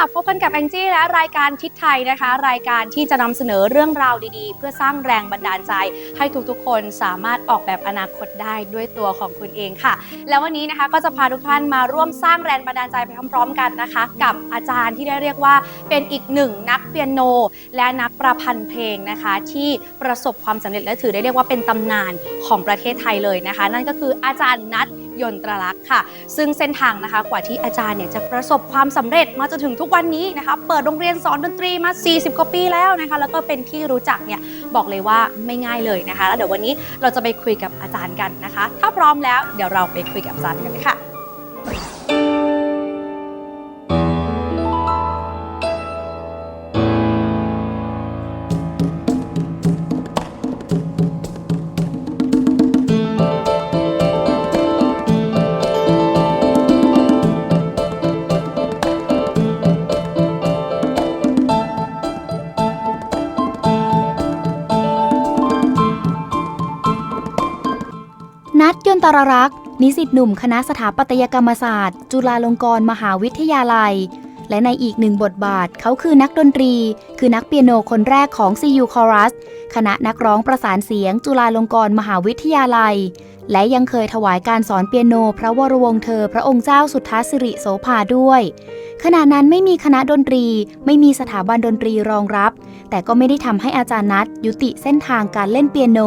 วัสดีค่ะพบกันกับแองจี้และรายการทิศไทยนะคะ รายการที่จะนำเสนอเรื่องราวดีๆ เพื่อสร้างแรงบันดาลใจ ให้ทุกๆ คนสามารถออกแบบอนาคตได้ด้วยตัวของคุณเองค่ะ แล้ววันนี้นะคะก็จะพาทุกท่านมาร่วมสร้างแรงบันดาลใจไปพร้อมๆ กันนะคะ กับอาจารย์ที่ได้เรียกว่าเป็นอีกหนึ่งนักเปียโน และนักประพันธ์เพลงนะคะ ที่ประสบความสำเร็จและถือได้เรียกว่าเป็นตำนานของประเทศไทยเลยนะคะ นั่นก็คืออาจารย์นัท ยนตรลักษณ์ค่ะ ซึ่งเส้นทางนะคะกว่าที่อาจารย์เนี่ยจะประสบความสำเร็จมาจนถึงทุกวันนี้นะคะเปิดโรงเรียนสอนดนตรีมา 40 กว่าปีแล้วนะคะ แล้วก็เป็นที่รู้จักเนี่ยบอกเลยว่าไม่ง่ายเลยนะคะ แล้วเดี๋ยววันนี้เราจะไปคุยกับอาจารย์กันนะคะ ถ้าพร้อมแล้วเดี๋ยวเราไปคุยกับอาจารย์กันเลยค่ะ นัทยนตรรักษ์ นิสิตหนุ่มคณะสถาปัตยกรรมศาสตร์ จุฬาลงกรณ์มหาวิทยาลัย และในอีกหนึ่งบทบาทเขาคือนักดนตรี คือนักเปียโนคนแรกของ CU Chorus คณะนักร้องประสานเสียง จุฬาลงกรณ์มหาวิทยาลัย และยังเคยถวายการสอนเปียโน พระวรวงศ์เธอ พระองค์เจ้าสุทธาสิริโสภาด้วย ขณะนั้นไม่มีคณะดนตรี ไม่มีสถาบันดนตรีรองรับ แต่ก็ไม่ได้ทำให้อาจารย์นัทยุติเส้นทางการเล่นเปียโน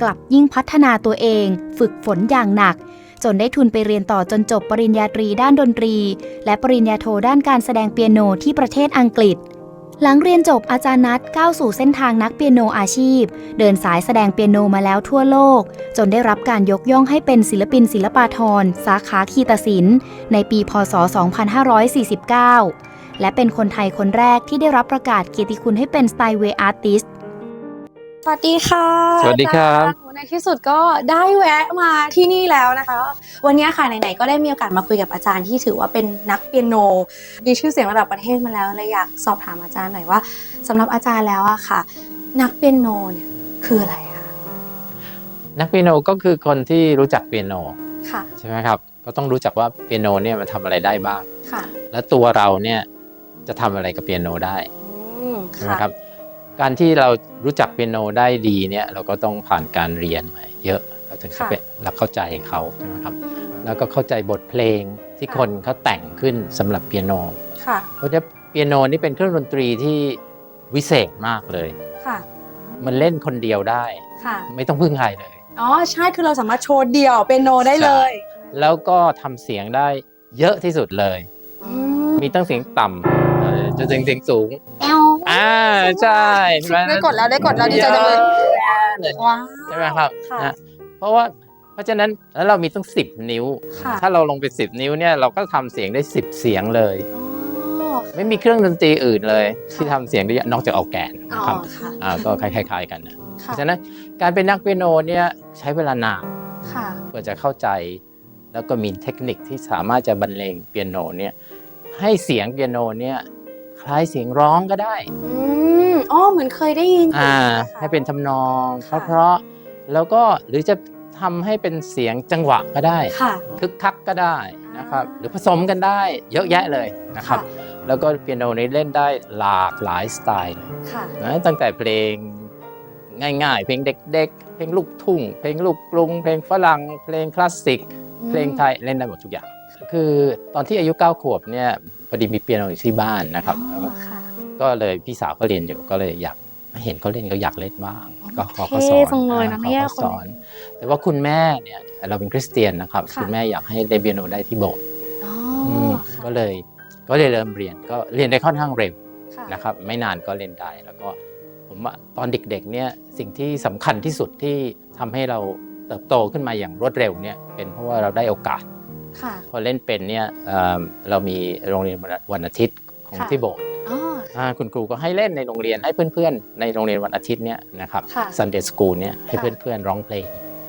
กลับยิ่งพัฒนาตัวเอง ฝึกฝนอย่างหนัก จนได้ทุนไปเรียนต่อจนจบปริญญาตรีด้านดนตรี และปริญญาโทด้านการแสดงเปียโนที่ประเทศอังกฤษ หลังเรียนจบอาจารย์นัทก้าวสู่เส้นทางนักเปียโนอาชีพ เดินสายแสดงเปียโนมาแล้วทั่วโลก จนได้รับการยกย่องให้เป็นศิลปินศิลปาธรสาขาคีตศิลป์ในปี พศ 2549และเป็นคนไทยคนแรกที่ได้รับประกาศเกียรติคุณให้เป็นสไตล์เวอาร์ติสส วัสดีค่ะสวัสดีครับอาจาย์ในที่สุดก็ได้แวะมาที่นี่แล้วนะคะ วันนี้ค่ะไหนๆก็ได้มีโอกาสมาคุยกับอาจารย์ที่ถือว่าเป็นนักเปียโนมีชื่อเสียงระดับประเทศมาแล้วเลยอยากสอบถามอาจารย์หน่อยว่าสำหรับอาจารย์แล้วอะค่ะ นักเปียโนเนี่ยคืออะไรอะคะนักเปียโนก็คือคนที่รู้จักเปียโนค่ะใช่ไหมครับก็ต้องรู้จักว่าเปียโนเนี่ยมันทำอะไรได้บ้างค่ะ และตัวเราเนี่ยจะทำอะไรกับเปียโนได้อืมใช่ไหมค่ะครับ การที่เรารู้จักเปียโนได้ดีเนี่ยเราก็ต้องผ่านการเรียนมาเยอะเราถึงจะเป็นเราเข้าใจเขาใช่ไหมครับแล้วก็เข้าใจบทเพลงที่คนเขาแต่งขึ้นสำหรับเปียโนค่ะเพราะฉะนั้นเปียโนนี่เป็นเครื่องดนตรีที่วิเศษมากเลยค่ะมันเล่นคนเดียวได้ค่ะไม่ต้องพึ่งใครเลยอ๋อใช่คือเราสามารถโชว์เดี่ยวเปียโนได้เลย แล้วก็ทำเสียงได้เยอะที่สุดเลยอืมีตั้งเสียงต่ำเอ่อจนถึงเสียงสูงแอลอ่าใช่ใช่ไหมได้กดแล้วได้กดแล้วดีใจจังเลยเลยว้าวใช่ไหมครับค่ะนะเพราะว่าเพราะฉะนั้นแล้วเรามีตั้ง10นิ้วค่ะถ้าเราลงไป10นิ้วเนี่ยเราก็ทำเสียงได้10เสียงเลยอ๋อไม่มีเครื่องดนตรีอื่นเลย ที่ทำเสียงได้เยอะนอกจากออกแกนอ๋อนะครับค่ะอ่าก็คล้ายๆกันนะเพค่ะราะฉะนั้นการเป็นนักเปียโนเนี่ยใช้เวลานานค่ะกว่าจะเข้าใจ แล้วก็มีเทคนิคที่สามารถจะบรรเลงเปียโนเนี่ยให้เสียงเปียโนเนี่ยค ล้ายเสียงร้องก็ได้ อืมอ๋อเหมือนเคยได้ยินอยู่อ่านะคะ ให้เป็นทำนองค่ะ เพราะๆแล้วก็หรือจะทำให้เป็นเสียงจังหวะก็ได้ ค่ะ คึกคักก็ได้นะครับ หรือผสมกันได้เยอะแยะเลยนะครับ แล้วก็เปียโนนี้เล่นได้หลากหลายสไตล์เลยค่ะ นะตั้งแต่เพลงง่ายๆ เพลงเด็กๆ เพลงลูกทุ่ง เพลงลูกกรุง เพลงฝรั่ง เพลงคลาสสิก เพลงไทยเล่นได้หมดทุกอย่าง คือตอนที่อายุ 9 ขวบเนี่ย พอดีมีเปียโนอยู่ที่บ้านนะครับอ๋อค่ะก็เลยพี่สาวเขาเรียนอยู่ก็เลยอยากเห็นเขาเล่นก็อยากเล่นบ้าง ก็ขอเขาสเท่อนจังเลยนะขอเนี่ยเขาคนสอน แต่ว่าคุณแม่เนี่ยเราเป็นคริสเตียนนะครับค่ะคุณแม่อยากให้เล่นเปียโนได้ที่โบสถ์อ๋อมค่ะก็เลยก็เลยเริ่มเรียนก็เรียนได้ค่อนข้างเร็วค่ะนะครับ ไม่นานก็เล่นได้แล้วก็ผมว่าตอนเด็กๆเนี่ยสิ่งที่สำคัญที่สุดที่ทำให้เราเติบโตขึ้นมาอย่างรวดเร็วเนี่ยเป็นเพราะว่าเราได้โอกาส ค่ะ พอเล่นเป็นเนี่ยเอ่อเรามีโรงเรียนวันอาทิตย์ของค่ะ ที่โบสถ์อ๋อ อ่าคุณครูก็ให้เล่นในโรงเรียนให้เพื่อนๆ ในโรงเรียนวันอาทิตย์เนี่ยนะครับ ค่ะ Sunday School เนี่ยให้ค่ะเพื่อนๆร้องเพลง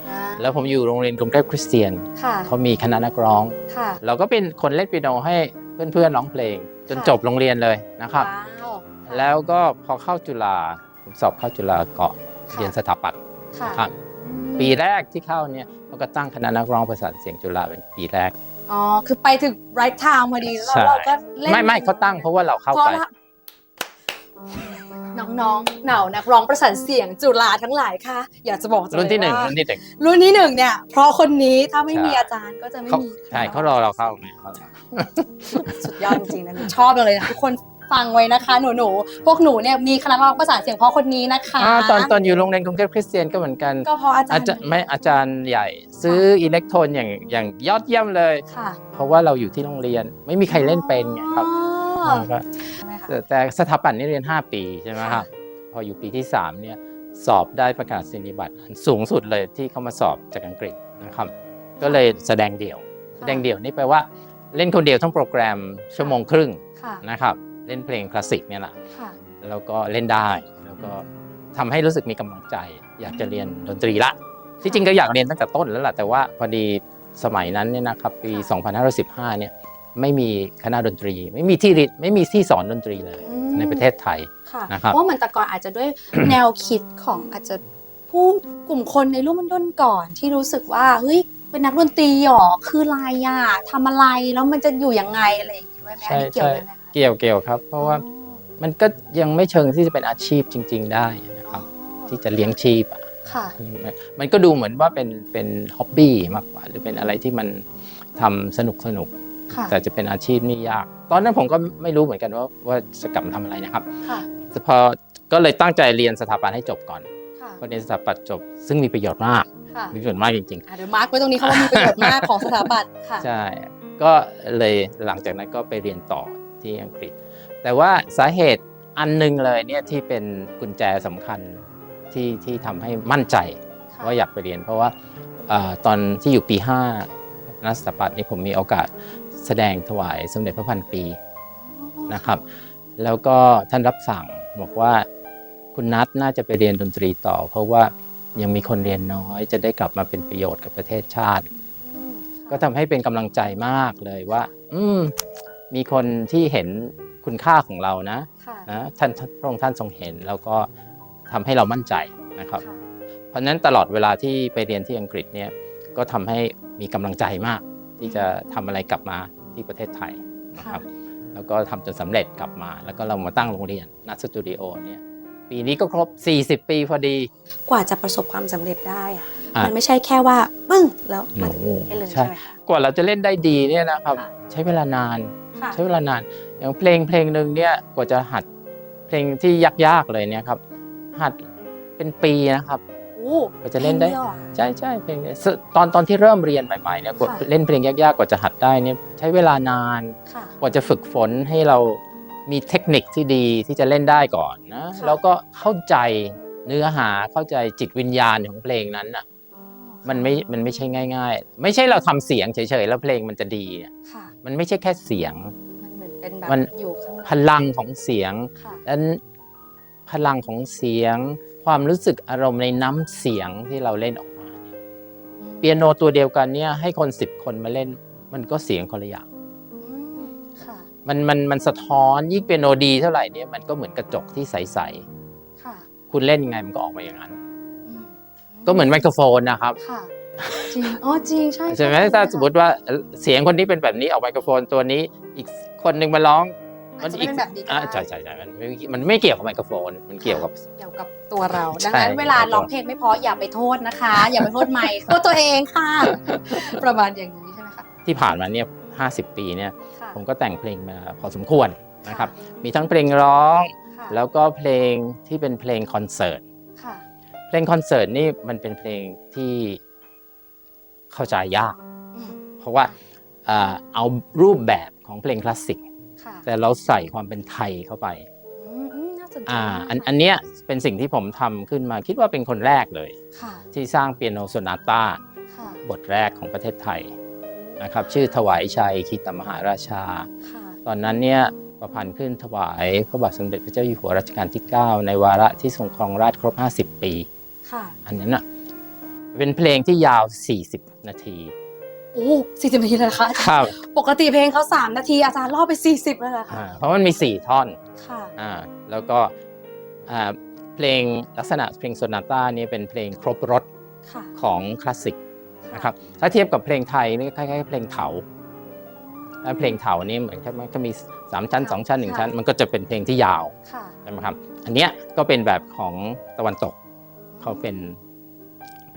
อ่าแล้วผมอยู่โรงเรียนกรุงเทพคริสเตียนค่ะเขามีคณะนักร้อง ค่ะเราก็เป็นคนเล่นเปียโนให้เพื่อนๆร้องเพลง จนค่ะจบโรงเรียนเลยนะครับ ว้าวแล้วก็พอเข้าจุฬาผมสอบเข้าจุฬาเกาะค่ะเรียนสถาปัตย์ค่ะ ครับอืม ปีแรกที่เข้าเนี่ยเขาก็ตั้งคณะนักร้องประสานเสียงจุฬาเป็นปีแรก อ๋อ คือไปถึง right time พอดีแล้วใช่เราก็เล่นไม่ไม่เขาตั้งเพราะว่าเราเข้าเพราะไปว่าน้องๆเหนานักร้องประสานเสียงจุฬาทั้งหลายค่ะ อยากจะบอกจังรุ่นที่หนึ่งเลยว่ารุ่นที่หนึ่งรุ่นที่หนึ่งเนี่ย เพราะคนนี้ถ้าไม่มีใช่อาจารย์ก็จะไม่เขามีใช่เขารอเราเข้าเนี่ยเขา สุดยอดจริงๆนะหนูชอบเลยนะทุกคน ฟังไว้นะคะ หนูหนูๆพวกหนูเนี่ยมีคณะนักร้องประสานเสียงเพราะคนนี้นะคะอ่าตอนตอนอยู่โรงเรียนกรุงเทพคริสเตียนก็เหมือนกันก็เพราะอาจารอาย์จารย์ไม่อาจารย์ใหญ่ ซื้ออิเล็กโทรนอย่างอย่างยอดเยี่ยมเลย ค่ะเพราะว่าเราอยู่ที่โรงเรียนไม่มีใครเล่นเป็นไงครับอ๋อก็ใช่ไหมคะแต่แต่สถาปัตย์นี่เรียน 5 ปีใช่ไหมครับพออยู่ปีที่3เนี่ยสอบได้ประกาศนียบัตรอันสูงสุดเลยที่เขามาสอบจากอังกฤษนะครับก็เลยแสดงเดี่ยว แสดงเดี่ยวนี่แปลว่าเล่นคนเดียวทั้งโปรแกรมชั่วโมงครึ่ง ค่ะ นะครับ เล่นเพลงคลาสสิกเนี่ยแหละค่ะแล้วก็เล่นได้แล้วก็ทำให้รู้สึกมีกำลังใจ อยากจะเรียนดนตรีละที่จริงก็อยากเรียนตั้งแต่ต้นแล้วล่ะแต่ว่าพอดีสมัยนั้นเนี่ยนะครับปี 2515 เนี่ยไม่มีคณะดนตรี ไม่มีที่เรียนไม่มีที่สอนดนตรีเลยอืมในประเทศไทยค่ะนะครับเพราะว่าเหมือนแต่ก่อนอาจจะด้วยแนวคิดของอาจจะผู้กลุ่มคนในรุ่นรุ่นก่อนที่รู้สึกว่าเฮ้ยเป็นนักดนตรีหรอคืออะไรอะทำอะไรแล้วมันจะอยู่ยังไงอะไรอย่างงี้ด้วยไหมอันนี้เกี่ยวด้วยไหมคะ เกี่ยวเกี่ยวครับ เพราะว่ามันก็ยังไม่เชิงที่จะเป็นอาชีพจริง ๆ ได้นะครับ ที่จะเลี้ยงชีพอะค่ะมันมันก็ดูเหมือนว่าเป็นเป็นฮ็อบบี้มากกว่า หรือเป็นอะไรที่มันทำสนุกสนุกค่ะแต่จะเป็นอาชีพนี่ยาก ตอนนั้นผมก็ไม่รู้เหมือนกันว่าว่าจะกลับมาทำอะไรนะครับค่ะแต่พอก็เลยตั้งใจเรียนสถาปัตย์ให้จบก่อนค่ะพอเรียนสถาปัตย์จบ ซึ่งมีประโยชน์มากค่ะมีประโยชน์มากจริงอะเดี๋ยวมาร์กไว้ตรงนี้เขาว่ามีประโยชน์มากของสถาปัตย์ค่ะๆใช่ก็เลยหลังจากนั้นก็ไปเรียนต่อ ที่อังกฤษ แต่ว่าสาเหตุอันหนึงเลยเนี่ยที่เป็นกุญแจสำคัญที่ที่ทำให้มั่นใจค่ะว่าอยากไปเรียน เพราะว่าเอ่อตอนที่อยู่ปี 5นักสถาปัตย์นี่ผมมีโอกาสแสดงถวายสมเด็จพระพันปีนะครับ แล้วก็ท่านรับสั่งบอกว่าคุณนัทน่าจะไปเรียนดนตรีต่อ เพราะว่ายังมีคนเรียนน้อยจะได้กลับมาเป็นประโยชน์กับประเทศชาติอืมก็ทำให้เป็นกำลังใจมากเลยว่า อืม มีคนที่เห็นคุณค่าของเรานะค่ะนะท่านพระองค์ท่านทรงเห็นแล้วก็ทำให้เรามั่นใจนะครับค่ะเพราะฉะนั้นตลอดเวลาที่ไปเรียนที่อังกฤษเนี่ยก็ทำให้มีกำลังใจมาก ที่จะทำอะไรกลับมาที่ประเทศไทยนะครับแล้วก็ทำจนสำเร็จกลับมา แล้วก็เรามาตั้งโรงเรียนนัทสตูดิโอเนี่ยปีนี้ก็ครบ 40 ปีพอดี กว่าจะประสบความสำเร็จได้อะอะมันไม่ใช่แค่ว่าปึ้งแล้วหนูมันได้เลยใช่ใช่ไหมคะกว่าเราจะเล่นได้ดีเนี่ยนะครับค่ะใช้เวลานาน ค่ะ ใช้เวลานาน อย่างเพลงเพลงหนึ่งเนี่ยกว่าจะหัดเพลงที่ยากๆเลยเนี่ยครับ หัดเป็นปีนะครับ โอ้กว่าจะเล่นได้ พงหรอ ใช่ใช่เพลงเนี่ยสตอนตอนที่เริ่มเรียนใหม่ๆเนี่ยกว่าค่ะ เล่นเพลงยากๆกว่าจะหัดได้เนี่ยใช้เวลานาน ค่ะ กว่าจะฝึกฝนให้เรามีเทคนิคที่ดีที่จะเล่นได้ก่อนนะค่ะ แล้วก็เข้าใจเนื้อหาเข้าใจจิตวิญญาณของเพลงนั้นอะมันไม่มันไม่ใช่ง่าย ๆ ไม่ใช่เราทำเสียงเฉยๆแล้วเพลงมันจะดีเนี่ยค่ะ มันไม่ใช่แค่เสียง มันเหมือนเป็นแบบมันอยู่ข้างพลังของเสียงค่ะและพลังของเสียง ความรู้สึกอารมณ์ในน้ำเสียงที่เราเล่นออกมาเนี่ยเปียโนตัวเดียวกันเนี่ยให้คนสิบคนมาเล่น มันก็เสียงคนละอย่างอืมค่ะมันมันมันสะท้อนยิ่งเปียโนดีเท่าไหร่เนี่ยมันก็เหมือนกระจกที่ใสค่ะๆคุณเล่นยังไงมันก็ออกมาอย่างนั้น อืมก็เหมือนไมโครโฟนนะครับ ค่ะ จริงอ๋อจริงใช่ใช่ไหมใช่ถ้าสมมติว่าเสียงคนนี้เป็นแบบนี้ออกไมโครโฟนตัวนี้ อีกคนหนึ่งมาร้องอาจจะไม่เป็นแบบนี้ก็อ่าได้ใช่ใช่ใช่มันไม่มันไม่เกี่ยวกับไมโครโฟน มันเกี่ยวกับเกี่ยวกับตัวเราใช่ดังนั้นเวลาร้องเพลงไม่เพราะอย่าไปโทษนะคะ อย่าไปโทษไมค์โทษตัวเองค่ะ ประมาณอย่างนี้ใช่ไหมคะที่ผ่านมาเนี่ย50ปีเนี่ยค่ะผมก็แต่งเพลงมาพอสมควรนะครับ มีทั้งเพลงร้องค่ะแล้วก็เพลงที่เป็นเพลงคอนเสิร์ตค่ะเพลงคอนเสิร์ตนี่มันเป็นเพลงที่ เข้าใจยากอืมเพราะว่าเอ่อเอารูปแบบของเพลงคลาสสิกค่ะแต่เราใส่ความเป็นไทยเข้าไปอืมอืมน่าสนใจอ่ามากอันอันเนี้ยเป็นสิ่งที่ผมทำขึ้นมาคิดว่าเป็นคนแรกเลยค่ะที่สร้างเปียโนโซนาต้าค่ะบทแรกของประเทศไทยนะครับชื่อถวายชัยคีตมหาราชาค่ะตอนนั้นเนี่ยประพันธ์ขึ้นถวายพระบาทสมเด็จพระเจ้าอยู่หัวรัชกาลที่ 9 ในวาระที่ทรงครองราชย์ครบ 50 ปีค่ะอันนั้นอะ เป็นเพลงที่ยาว 40 นาที โอ้สี่สิบนาทีเลยเหรอคะอาจารย์ครับปกติเพลงเขาสามนาทีอาจารย์ล่อไปสี่สิบเลยเหรอคะอ่าเพราะมันมี 4 ท่อนค่ะ อ่าแล้วก็อ่าเพลงลักษณะเพลงโซนาต้านี่เป็นเพลงครบรถค่ะของคลาสสิกนะครับถ้าเทียบกับเพลงไทยนี่คล้ายๆเพลงเถาอแล้วเพลงเถานี่เหมือนกับมันก็มีสามชั้นค่ะสองชั้นหนึ่งค่ะชั้น มันก็จะเป็นเพลงที่ยาว ค่ะ ใช่ไหมครับ อันเนี้ยก็เป็นแบบของตะวันตกเขาเป็น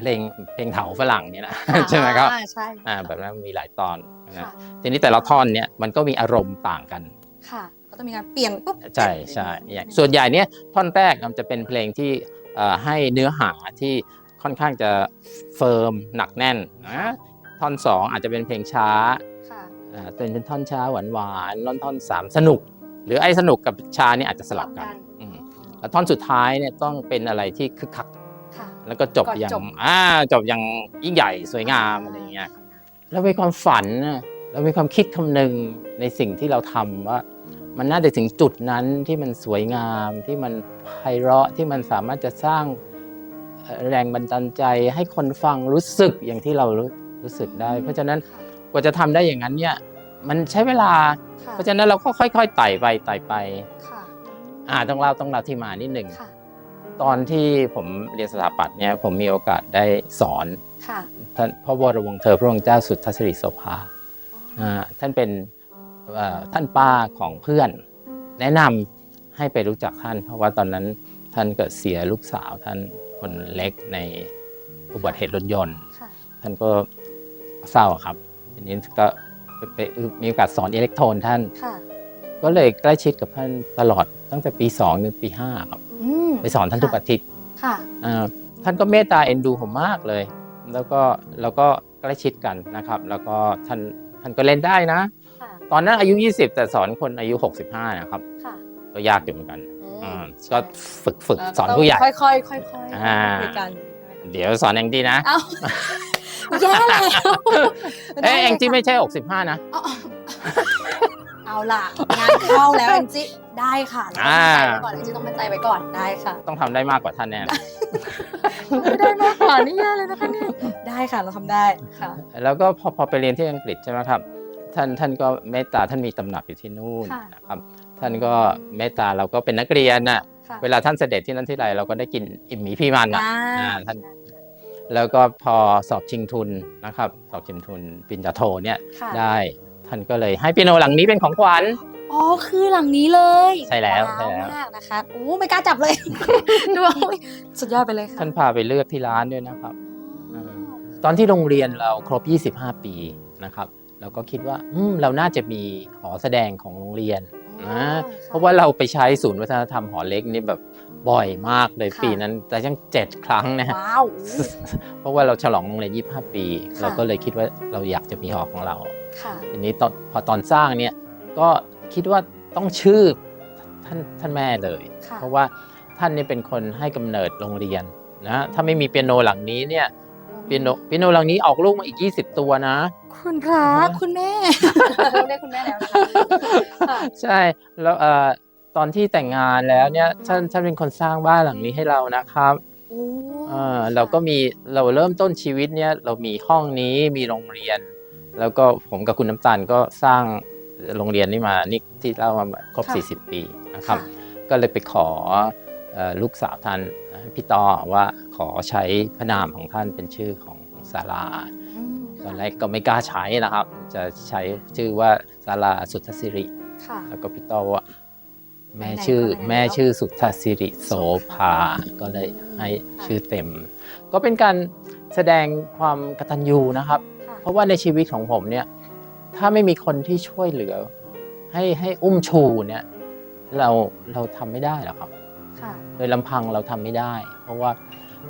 เพลงเพลงเถาฝรั่งเนี่ยนะใช่ไหมครับอ่าใช่อ่าแบบนั้นมีหลายตอนนะค่ะทีนี้แต่ละท่อนเนี่ยมันก็มีอารมณ์ต่างกันค่ะก็ต้องมีการเปลี่ยนปุ๊บใช่ใช่อย่างส่วนใหญ่เนี่ยท่อนแรกมันจะเป็นเพลงที่เอ่อให้เนื้อหาที่ค่อนข้างจะเฟิร์มหนักแน่นนะท่อนสองอาจจะเป็นเพลงช้าค่ะอ่าเป็นเป็นท่อนช้าหวานหวานๆท่อนท่อนสามสนุก หรือไอ้สนุกกับช้านี่อาจจะสลับกันอืมแล้วท่อนสุดท้ายเนี่ยต้องเป็นอะไรที่คึกคักค่ะ แล้วก็จบก่อนอย่างจบ อ่าจบอย่างยิ่งใหญ่สวยงามอะไรอย่างเงี้ย เรามีความฝันน่ะเรามีความคิดคำนึงในสิ่งที่เราทำว่า มันน่าจะถึงจุดนั้นที่มันสวยงามที่มันไพเราะที่มันสามารถจะสร้างเอ่อแรงบันดาลใจให้คนฟังรู้สึกอย่างที่เรารู้รู้สึกได้ เพราะฉะนั้นกว่าจะทำได้อย่างนั้นเนี่ยมันใช้เวลา ค่ะเพราะฉะนั้นเราก็ค่อยๆไต่ไปไต่ไป ค่ะอ่าต้องเล่าต้องเล่าที่มานิดหนึ่ง ค่ะ ตอนที่ผมเรียนสถาปัตย์เนี่ยผมมีโอกาสได้สอนค่ะท่านพระวรวงศ์เธอพระองค์เจ้าสุทธสิริโสภาอ่าท่านเป็นเอ่อท่านป้าของเพื่อน แนะนำให้ไปรู้จักท่าน เพราะว่าตอนนั้นท่านก็เสียลูกสาวท่านคนเล็กในอุบัติเหตุรถยนต์ค่ะท่านก็เศร้าครับทีนี้ก็ไปไปมีโอกาสสอนอิเล็กโทรนท่านค่ะก็เลยใกล้ชิดกับท่านตลอดตั้งแต่ปี2ถึงปี5ครับ อืมไปสอนท่านทุกอาทิตย์ค่ะ อ่าท่านก็เมตตาเอ็นดูผมมากเลย แล้วก็แล้วก็ใกล้ชิดกันนะครับ แล้วก็ท่านท่านก็เล่นได้นะ ค่ะ ตอนนั้นอายุ 20 แต่สอนคนอายุ 65 นะครับ ค่ะก็ยากอยู่เหมือนกันอืมอ่าก็ฝึกฝึกเสอนผู้ใหญ่ ค่อยๆค่อยๆค่อยๆอ่า คุยกันเดี๋ยวสอนแองจี้นะ เอ้าแย่แล้วเอ้ยแองจี้ด้ไม่ใช่ 65 นะเอา เอาล่ะ งานเข้าแล้วแองจี้ได้ค่ะเราต้องมั่นใจไว้ก่อนแองจี้ต้องมั่นใจไว้ก่อนได้ค่ะ ต้องทำได้มากกว่าท่านแน่ไม่ได้มากกว่านี่แย่เลยนะคะเนี่ยได้ค่ะเราทำได้ค่ะ แล้วก็พอพอไปเรียนที่อังกฤษใช่ไหมครับ ท่านท่านก็เมตตาท่านมีตำหนักอยู่ที่นู่นค่ะ นะครับ ท่านก็เมตตาเราก็เป็นนักเรียนน่ะ ค่ะเวลาท่านเสด็จที่นั่นที่ไรเราก็ได้กินอิ่มหมีพี่มันอะ อ่าอ่าท่าน แล้วก็พอสอบชิงทุนนะครับ สอบชิงทุนปริญญาโทเนี่ยค่ะได้ ท่านก็เลยให้เปียโนหลังนี้เป็นของขวัญ อ๋อคือหลังนี้เลยใช่แล้วว้าใช่แล้วมากนะคะโอ้ไม่กล้าจับเลย ดูอุ๊ยสุดยอดไปเลยค่ะท่านพาไปเลือกที่ร้านด้วยนะครับอ่าตอนที่โรงเรียนเราครบ 25 ปีนะครับ เราก็คิดว่าอืมเราน่าจะมีหอแสดงของโรงเรียนอ๋อนะค่เพราะว่าเราไปใช้ศูนย์วัฒนธรรมหอเล็กนี่แบบบ่อยมากเลยค่ะ ปีนั้น แต่ยังเจ็ดครั้งนะฮะ ว้าว เพราะว่าเราฉลองโรงเรียน 25 ปี ค่ะ เราก็เลยคิดว่าเราอยากจะมีหอของเรา ค่ะ ทีนี้ตอนพอตอนสร้างเนี่ยก็คิดว่าต้องชื่อท่านท่านแม่เลย ค่ะ เพราะว่าท่านนี่เป็นคนให้กำเนิดโรงเรียนนะถ้าไม่มีเปียโนหลังนี้เนี่ยเปียโนเปียโนหลังนี้ออกลูกมาอีก 20 ตัวนะ คุณพระคุณแม่ เรียกคุณแม่แล้วนะคะค่ะ ใช่แล้วเอ่อตอนที่แต่งงานแล้วเนี่ยท่านท่านเป็นคนสร้างบ้านหลังนี้ให้เรานะครับโอ้เอ่อเราก็มีเราเริ่มต้นชีวิตเนี่ยเรามีห้องนี้มีโรงเรียน แล้วก็ผมกับคุณน้ำตาลก็สร้างโรงเรียนนี้มานี่ที่เล่ามาครบ40 ปีนะครับค่ะก็เลยไปขอเอ่อลูกสาวท่านพี่ต่อว่าขอใช้พระนามของท่านเป็นชื่อของศาลา อืมตอนแรกก็ไม่กล้าใช้นะครับ จะใช้ชื่อว่าศาลาสุทธสิริ ค่ะ แล้วก็พี่ต่อว่าแม่ไหนๆชื่อก็ไหนๆแม่ชื่อสุทธสิริโสภา ก็เลยให้ชื่อเต็ม ก็เป็นการแสดงความกตัญญูนะครับค่ะ เพราะว่าในชีวิตของผมเนี่ย ถ้าไม่มีคนที่ช่วยเหลือ ให้ให้อุ้มชูเนี่ย เราเราทำไม่ได้หรอกครับค่ะโดยลำพังเราทำไม่ได้ เพราะว่า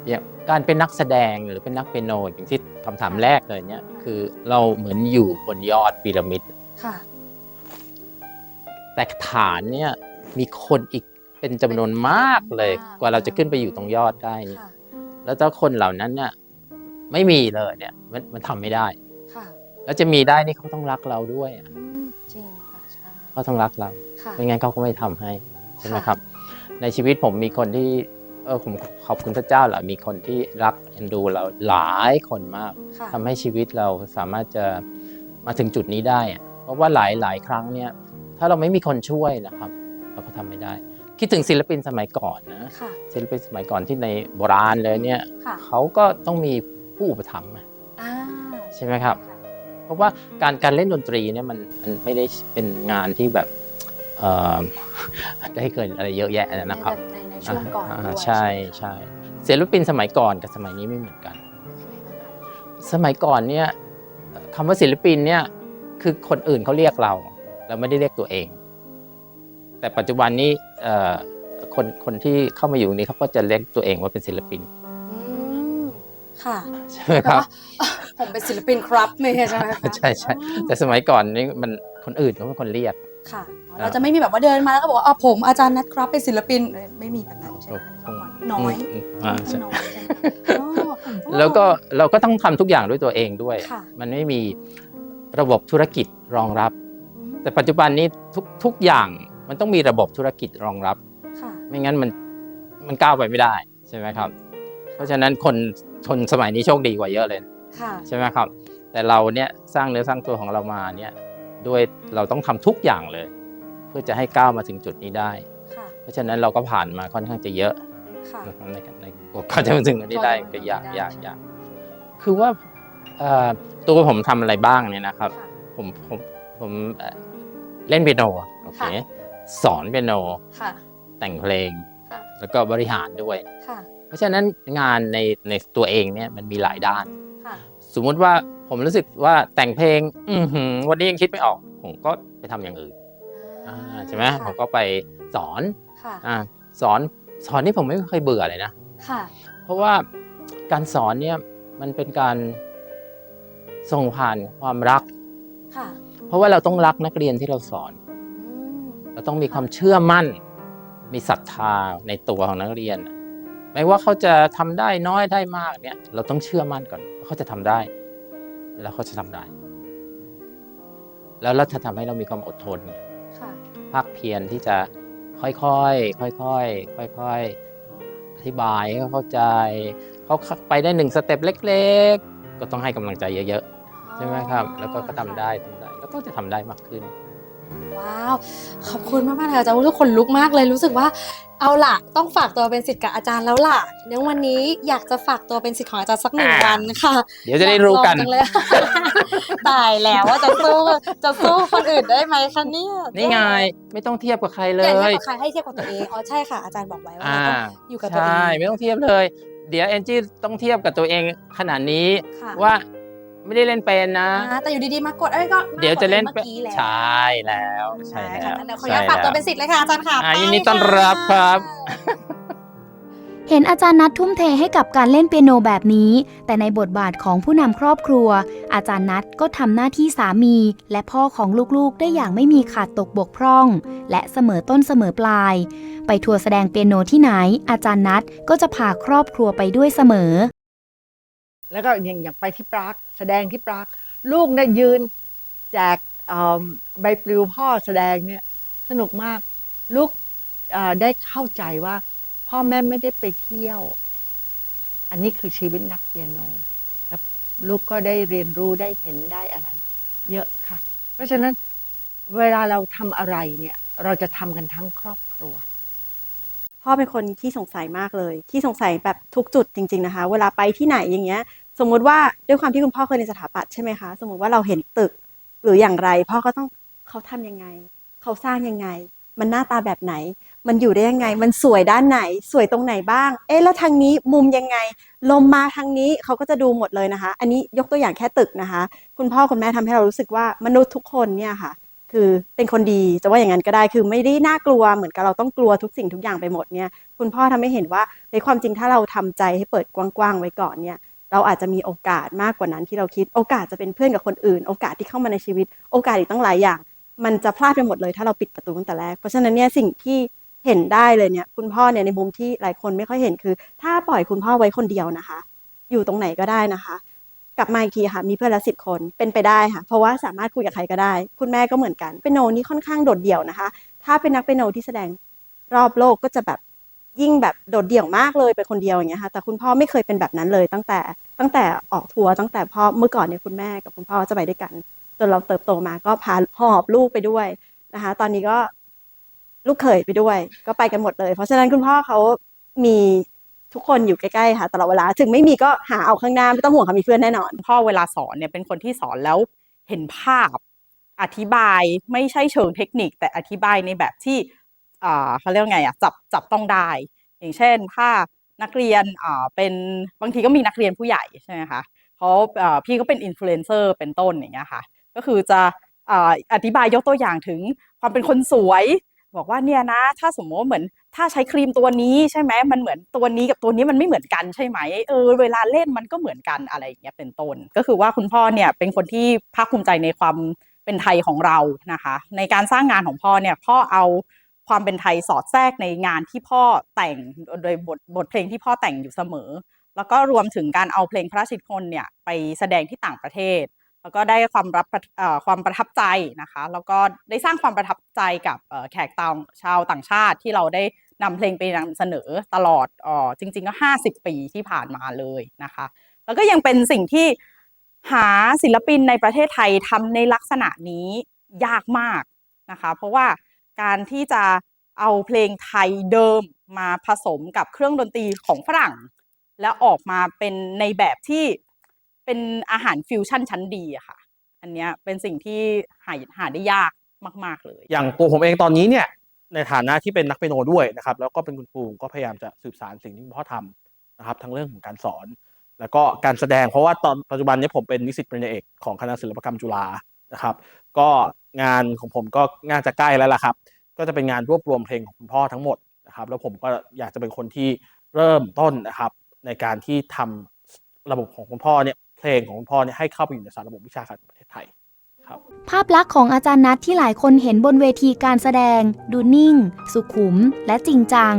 อย่างการเป็นนักแสดงหรือเป็นนักเปียโนอย่างที่คำถามแรกเลยเนี่ย คือเราเหมือนอยู่บนยอดพีระมิด ค่ะ แต่ฐานเนี่ยมีคนอีกเป็นจำนวนมากเลยมากกว่าเราจะขึ้นไปอยู่ตรงยอดได้เนี่ยค่ะ แล้วถ้าคนเหล่านั้นเนี่ย ไม่มีเลยเนี่ย มันมันทำไม่ได้ ค่ะแล้วจะมีได้นี่เขาต้องรักเราด้วยอะอืมจริงค่ะใช่เขาต้องรักเราค่ะ ไม่งั้นเขาก็ไม่ทำให้ใช่ไหมค่ะ ครับ ในชีวิตผมมีคนที่เออผมขอบคุณพระเจ้าแหละมีคนที่รักเอ็นดูเราหลายคนมาก ค่ะทำให้ชีวิตเราสามารถจะมาถึงจุดนี้ได้อะเพราะว่าหลายหลายครั้งเนี่ย ถ้าเราไม่มีคนช่วยนะครับ เราก็ทำไม่ได้ คิดถึงศิลปินสมัยก่อนนะค่ะศิลปินสมัยก่อนที่ในโบราณเลยเนี่ยค่ะ เขาก็ต้องมี ผู้อุปถัมภ์อะอ่าใช่ไหมครับะราะว่าการการเล่นดนตรีเนี่ยมันมันไม่ได้เป็นงานที่แบบเอ่อได้เกินอะไรเยอะแยะนะครับในในช่วงก่อนอ่าด้วยใช่ใช่ศิลปินสมัยก่อนกับสมัยนี้ไม่เหมือนกัน สมัยก่อนเนี่ยคำว่าศิลปินเนี่ยคือคนอื่นเขาเรียกเรา เราไม่ได้เรียกตัวเอง แต่ปัจจุบันนี้เอ่อคนคนที่เข้ามาอยู่นี้เขาก็จะเรียกตัวเองว่าเป็นศิลปินอืม ค่ะใช่ไหมครับ ผมเป็นศิลปินครับไม่ใช่ใช่ไหมคะใช่ใช่แต่สมัยก่อนนี่มันคนอื่นเขาเป็นคนเรียกค่ะอ๋อเราจะไม่มีแบบว่าเดินมาแล้วก็บอกว่าอ๋อผมอาจารย์นัทครับเป็นศิลปินไม่มีแบบนั้นใช่ไหมคะน้อยมอ่าใช่น้อยใช่ไหมอ๋อแล้วก็เราก็ต้องทำทุกอย่างด้วยตัวเองด้วยค่ะมันไม่มีระบบธุรกิจรองรับอืมแต่ปัจจุบันนี้ทุกทุกอย่างมันต้องมีระบบธุรกิจรองรับค่ะไม่งั้นมันมันก้าวไปไม่ได้ใช่ไหมครับ เพราะฉะนั้นคน คนสมัยนี้โชคดีกว่าเยอะเลยค่ะใช่ไหมครับ แต่เราเนี่ยสร้างเนื้อสร้างตัวของเรามาเนี่ยด้วยเราต้องทำทุกอย่างเลย เพื่อจะให้ก้าวมาถึงจุดนี้ได้ค่ะเพราะฉะนั้นเราก็ผ่านมาค่อนข้างจะเยอะค่ะในในในก็จะมาถึงตรงนี้ได้ก็ก็ยังยากไม่ได้ยากยากคือว่าเอ่อตัวผมทำอะไรบ้างเนี่ยนะครับค่ะผมผมผมเอ่อเล่นเปียโนโอเคค่ะสอนเปียโนค่ะแต่งเพลงค่ะแล้วก็บริหารด้วยค่ะ เพราะฉะนั้นงานในในตัวเองเนี่ยมันมีหลายด้าน ค่ะ สมมุติว่าผมรู้สึกว่าแต่งเพลง อือหือวันนี้ยังคิดไม่ออก ผมก็ไปทำอย่างอื่นอ่าใช่ไหมค่ะผมก็ไปสอนค่ะ อ่าสอนสอนนี่ผมไม่เคยเบื่อเลยนะ ค่ะ เพราะว่าการสอนเนี่ยมันเป็นการส่งผ่านความรัก ค่ะเพราะว่าเราต้องรักนักเรียนที่เราสอน อืมเราต้องมีความเชื่อมั่น มีศรัทธาในตัวของนักเรียน ไม่ว่าเขาจะทำได้น้อยได้มากเนี่ย เราต้องเชื่อมั่นก่อนว่าเขาจะทำได้ แล้วเขาจะทำได้ แล้วเราจะทำให้เรามีความอดทนไงค่ะภาคเพียรที่จะค่อยๆ ค่อยๆ ค่อยๆ อธิบายให้เขาเข้าใจ เขาไปได้หนึ่งสเต็ปเล็ก ๆ ก็ต้องให้กำลังใจเยอะๆ ใช่ไหมครับ แล้วก็ก็ทำได้ทำได้ แล้วก็จะทำได้มากขึ้น ว้าว ขอบคุณมากมากๆเลยอาจารย์ทุกคนลุกมากเลยรู้สึกว่า เอาล่ะ ต้องฝากตัวเป็นศิษย์กับอาจารย์แล้วล่ะเดี๋ยววันนี้อยากจะฝากตัวเป็นศิษย์ของอาจารย์สักหนึ่งอ่าวันค่ะเดี๋ยวจะได้รู้กันอยาลองจังเลยตายแล้วว่าจะสู้จะสู้คนอื่นได้ไหมคะเนี่ยนี่ไงไม่ต้องเทียบกับใครเลอย่าเทียบยกับใครให้เทียบกับตัวเองอ๋อใช่ค่ะอาจารย์บอกไว้ว่าอ่าเราต้องอยู่กับตัวเองใช่ไม่ต้องเทียบเลย เดี๋ยวแอนจี้ต้องเทียบกับตัวเองขนาดนี้ค่ะว่า ไม่ได้เล่นเป็นนะ อ่าแต่อยู่ดีๆมากดเอ้ยก็มากเดี๋ยวจะเล่นเมื่อกี้แล้วใช่แล้ว ใช่ได้แล้ค่ะวงั้นเดี๋ยวขออนุญาตฝากตัวเป็นศิษย์เลยค่ะอาจารย์ค่ะอ่าไปยินดีต้อนรับครับเห็นอาจารย์นัททุ่มเทให้กับการเล่นเปียโนแบบนี้ แต่ในบทบาทของผู้นำครอบครัว อาจารย์นัทก็ทำหน้าที่สามี และพ่อของลูกๆ ได้อย่างไม่มีขาดตกบกพร่อง และเสมอต้นเสมอปลาย ไปทัวร์แสดงเปียโนที่ไหน อาจารย์นัทก็จะพาครอบครัวไปด้วยเสมอ แล้วก็อย่างอย่างไปที่ปรากแสดงที่ปรากลูกเนี่ยยืนแจกใบปลิวพ่อแสดงเนี่ยสนุกมากลูกได้เข้าใจว่า พ่อแม่ไม่ได้ไปเที่ยว อันนี้คือชีวิตนักเปียโนแล้วลูกก็ได้เรียนรู้ได้เห็นได้อะไร เยอะค่ะ เพราะฉะนั้นเวลาเราทำอะไรเนี่ย เราจะทำกันทั้งครอบครัวพ่อเป็นคนขี้สงสัยมากเลยขี้สงสัยแบบทุกจุดจริง ๆนะคะ เวลาไปที่ไหนอย่างเงี้ย สมมุติว่าด้วยความที่คุณพ่อเคยเรียนสถาปัตย์ใช่ไหมคะ สมมุติว่าเราเห็นตึกหรืออย่างไร พ่อก็ต้องเขาทำยังไง เขาสร้างยังไง มันหน้าตาแบบไหน มันอยู่ได้ยังไง มันสวยด้านไหน สวยตรงไหนบ้าง เอ๊ะแล้วทางนี้มุมยังไง ลมมาทางนี้เขาก็จะดูหมดเลยนะคะ อันนี้ยกตัวอย่างแค่ตึกนะคะ คุณพ่อคุณแม่ทำให้เรารู้สึกว่ามนุษย์ทุกคนเนี่ยค่ะ คือเป็นคนดีจะว่าอย่างนั้นก็ได้คือไม่ได้น่ากลัวเหมือนกับเราต้องกลัวทุกสิ่งทุกอย่างไปหมดเนี่ย คุณพ่อทำให้เห็นว่าในความจริงถ้าเราทำใจให้เปิดกว้างๆไว้ก่อนเนี่ย เราอาจจะมีโอกาสมากกว่านั้นที่เราคิด โอกาสจะเป็นเพื่อนกับคนอื่น โอกาสที่เข้ามาในชีวิต โอกาสอีกตั้งหลายอย่าง มันจะพลาดไปหมดเลยถ้าเราปิดประตูตั้งแต่แรก เพราะฉะนั้นเนี่ยสิ่งที่เห็นได้เลยเนี่ยคุณพ่อเนี่ยในมุมที่หลายคนไม่ค่อยเห็นคือ ถ้าปล่อยคุณพ่อไว้คนเดียวนะคะ อยู่ตรงไหนก็ได้นะคะ กลับมาอีกทีค่ะมีเพื่อนละสิบคนเป็นไปได้ค่ะ เพราะว่าสามารถคุยกับใครก็ได้ คุณแม่ก็เหมือนกันเปียโนนี่ค่อนข้างโดดเดี่ยวนะคะ ถ้าเป็นนักเปียโนที่แสดงรอบโลกก็จะแบบ ยิ่งแบบโดดเดี่ยวมากเลยเป็นคนเดียวอย่างเงี้ยค่ะแต่คุณพ่อไม่เคยเป็นแบบนั้นเลยตั้งแต่ตั้งแต่ออกทัวร์ตั้งแต่พ่อเมื่อก่อนเนี่ยคุณแม่กับคุณพ่อจะไปด้วยกัน จนเราเติบโตมาก็พาหอบลูกไปด้วยนะคะ ตอนนี้ก็ลูกเขยไปด้วย ก็ไปกันหมดเลย เพราะฉะนั้นคุณพ่อเขามีทุกคนอยู่ใกล้ๆค่ะตลอดเวลา ถึงไม่มีก็หาเอาข้างหน้าไม่ต้องห่วงค่ะมีเพื่อนแน่นอน พ่อเวลาสอนเนี่ยเป็นคนที่สอนแล้วเห็นภาพ อธิบายไม่ใช่เชิงเทคนิค แต่อธิบายในแบบที่ อ่าเขาเรียกไงอะจับจับต้องได้ อย่างเช่น ถ้านักเรียนอ่าเป็นบางทีก็มีนักเรียนผู้ใหญ่ใช่ไหมคะเพราะอ่าพี่ก็เป็นอินฟลูเอนเซอร์เป็นต้นอย่างเงี้ยค่ะ ก็คือจะอ่าอธิบายยกตัวอย่างถึงความเป็นคนสวย บอกว่าเนี่ยนะ ถ้าสมมติเหมือนถ้าใช้ครีมตัวนี้ใช่ไหมมันเหมือนตัวนี้กับตัวนี้มันไม่เหมือนกันใช่ไหมเออเวลาเล่นมันก็เหมือนกันอะไรอย่างเงี้ยเป็นต้น ก็คือว่าคุณพ่อเนี่ยเป็นคนที่ภาคภูมิใจในความเป็นไทยของเรานะคะ ในการสร้างงานของพ่อเนี่ยพ่อเอา ความเป็นไทยสอดแทรกในงานที่พ่อแต่งโดยบทบทเพลงที่พ่อแต่งอยู่เสมอ แล้วก็รวมถึงการเอาเพลงพระราชนิพนธ์เนี่ยไปแสดงที่ต่างประเทศ แล้วก็ได้ความรับความประทับใจนะคะ แล้วก็ได้สร้างความประทับใจกับแขกต่างชาวต่างชาติที่เราได้นำเพลงไปนำเสนอตลอดออจริง ๆ ก็ 50 ปีที่ผ่านมาเลยนะคะ แล้วก็ยังเป็นสิ่งที่หาศิลปินในประเทศไทยทำในลักษณะนี้ยากมากนะคะ เพราะว่า การที่จะเอาเพลงไทยเดิมมาผสมกับเครื่องดนตรีของฝรั่ง แล้วออกมาเป็นในแบบที่เป็นอาหารฟิวชั่นชั้นดีอะค่ะ อันเนี้ยเป็นสิ่งที่หาหาได้ยากมาก ๆเลย อย่างตัวผมเองตอนนี้เนี่ยในฐานะที่เป็นนักเปียโนด้วยนะครับ แล้วก็เป็นคุณครูก็พยายามจะสืบสานสิ่งที่คุณพ่อทำนะครับทั้งเรื่องของการสอน แล้วก็การแสดงเพราะว่าตอนปัจจุบันนี้ผมเป็นนิสิตปริญญาเอกของคณะศิลปกรรมจุฬานะครับ ก็ งานของผมก็น่าจะใกล้แล้วล่ะครับ ก็จะเป็นงานรวบรวมเพลงของคุณพ่อทั้งหมดนะครับ แล้วผมก็อยากจะเป็นคนที่เริ่มต้นนะครับ ในการที่ทำระบบของคุณพ่อเนี่ยเพลงของคุณพ่อเนี่ยให้เข้าไปอยู่ในสารระบบวิชาการประเทศไทยภาพลักษณ์ของอาจารย์นัทที่หลายคนเห็นบนเวทีการแสดง ดูนิ่ง สุขุม และจริงจัง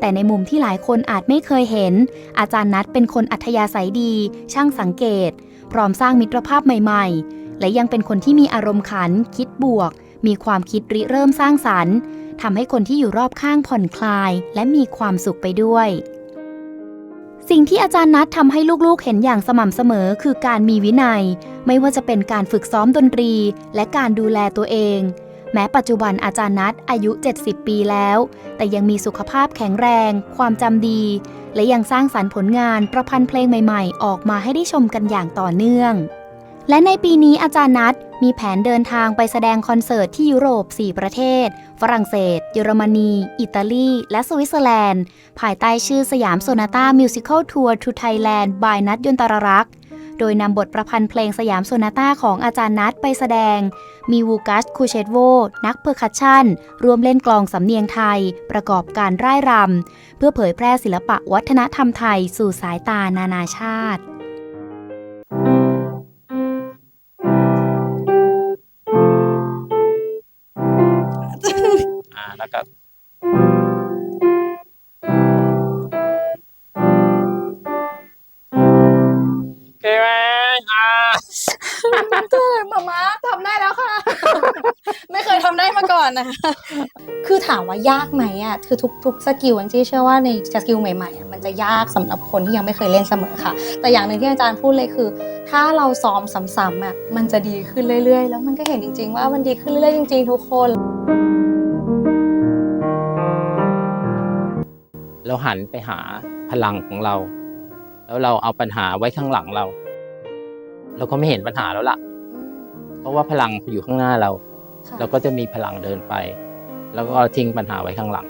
แต่ในมุมที่หลายคนอาจไม่เคยเห็น อาจารย์นัทเป็นคนอัธยาศัยดี ช่างสังเกต พร้อมสร้างมิตรภาพใหม่ๆ และยังเป็นคนที่มีอารมณ์ขัน คิดบวก มีความคิดริเริ่มสร้างสรรค์ทำให้คนที่อยู่รอบข้างผ่อนคลาย และมีความสุขไปด้วย สิ่งที่อาจารย์นัททำให้ลูกๆ เห็นอย่างสม่ำเสมอคือการมีวินัย ไม่ว่าจะเป็นการฝึกซ้อมดนตรี และการดูแลตัวเอง แม้ปัจจุบันอาจารย์นัทอายุ 70 ปีแล้ว แต่ยังมีสุขภาพแข็งแรง ความจำดี และยังสร้างสรรค์ผลงานประพันธ์เพลงใหม่ๆ ออกมาให้ได้ชมกันอย่างต่อเนื่อง และในปีนี้อาจารย์นัทมีแผนเดินทางไปแสดงคอนเสิร์ตที่ยุโรป 4 ประเทศ ฝรั่งเศส เยอรมนี อิตาลี และสวิตเซอร์แลนด์ ภายใต้ชื่อสยามโซนาต้ามิวสิควลทัวร์ทูไทยแลนด์บายนัทยนตรรักษ์ โดยนำบทประพันธ์เพลงสยามโซนาต้าของอาจารย์นัทไปแสดง มีวูกัสคูเชตโว นักเพอร์คัชชันร่วมเล่นกลองสำเนียงไทย ประกอบการร่ายรำ เพื่อเผยแพร่ศิลปะวัฒนธรรมไทยสู่สายตานานาชาติแล้วก็ อนนะคะคือถามว่ายากไหมอะคือทุกทุกสกิลอันที่เชื่อว่าในสกิลใหม่ๆอะมันจะยากสำหรับคนที่ยังไม่เคยเล่นเสมอค่ะ แต่อย่างหนึ่งที่อาจารย์พูดเลยคือ ถ้าเราซ้อมซ้ำๆอะมันจะดีขึ้นเรื่อยๆ แล้วมันก็เห็นจริง ๆ ว่ามันดีขึ้นเรื่อยๆจริง ๆ ทุกคนเราหันไปหาพลังของเรา แล้วเราเอาปัญหาไว้ข้างหลังเรา เราก็ไม่เห็นปัญหาแล้วล่ะ เพราะว่าพลังอยู่ข้างหน้าเรา เราก็จะมีพลังเดินไป แล้วก็ทิ้งปัญหาไว้ข้างหลัง